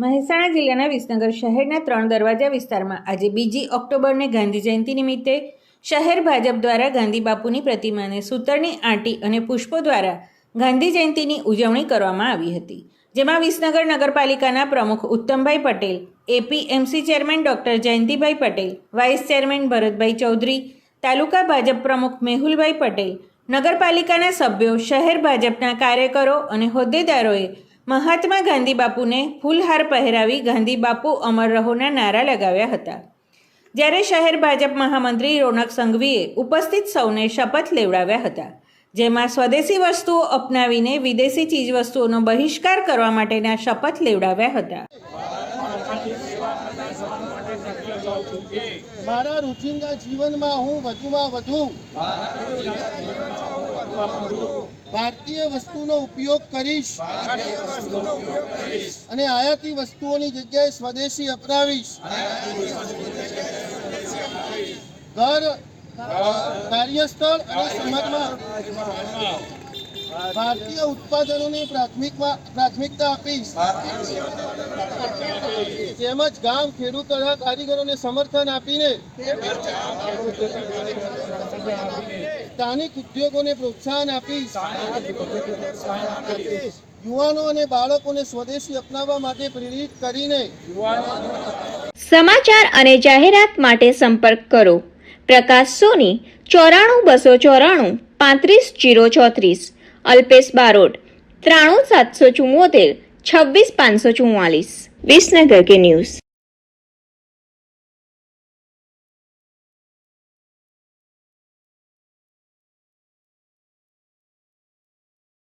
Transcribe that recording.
મહેસાણા જિલ્લાના વિસનગર શહેરના ત્રણ દરવાજા વિસ્તારમાં આજે બીજી ઓક્ટોબરને ગાંધી જયંતિ નિમિત્તે શહેર ભાજપ દ્વારા ગાંધી બાપુની પ્રતિમાને સૂતરની આંટી અને પુષ્પો દ્વારા ગાંધી જયંતિની ઉજવણી કરવામાં આવી હતી, જેમાં વિસનગર નગરપાલિકાના પ્રમુખ Uttambhai Patel, APMC chairman doctor Jayantibhai Patel, vice chairman Bharatbhai Chaudhary, taluka Bhajap પ્રમુખ મેહુલભાઈ પટેલ, નગરપાલિકાના સભ્યો, શહેર ભાજપના કાર્યકરો અને હોદ્દેદારોએ મહાત્મા ગાંધી બાપુને ફૂલહાર પહેરાવી ગાંધી બાપુ અમર રહોના નારા લગાવ્યા હતા. જ્યારે શહેર ભાજપ મહામંત્રી રોનક સંઘવીએ ઉપસ્થિત સૌને શપથ લેવડાવ્યા હતા, જેમાં સ્વદેશી વસ્તુઓ અપનાવીને વિદેશી ચીજવસ્તુઓનો બહિષ્કાર કરવા માટેના શપથ લેવડાવ્યા હતા. મારા રોજિંદા જીવનમાં હું વધુમાં વધુ ભારતીય વસ્તુનો ઉપયોગ કરીશ. અને આયાતી વસ્તુઓની જગ્યાએ સ્વદેશી અપનાવીશ. ઘર, કાર્યસ્થળ અને સમાજમાં ભારતીય ઉત્પાદનોને પ્રાથમિકતા આપીશ. તેમજ ગામ ખેડૂત કારીગરોને સમર્થન આપીને સ્થાનિક ઉદ્યોગોને પ્રોત્સાહન આપીશ. યુવાનો અને બાળકોને સ્વદેશી અપનાવવા માટે પ્રેરિત કરીને સમાચાર અને જાહેરાત માટે સંપર્ક કરો. પ્રકાશ સોની, ચોરાણું બસો ચોરાણું, પાંત્રીસ જીરો ચોત્રીસ. અલ્પેશ બારોટ, ત્રાણું સાતસો ચુમ્મોતેર છવ્વીસ પાંચસો ચુમ્માલીસ વિસનગર કે ન્યૂઝ.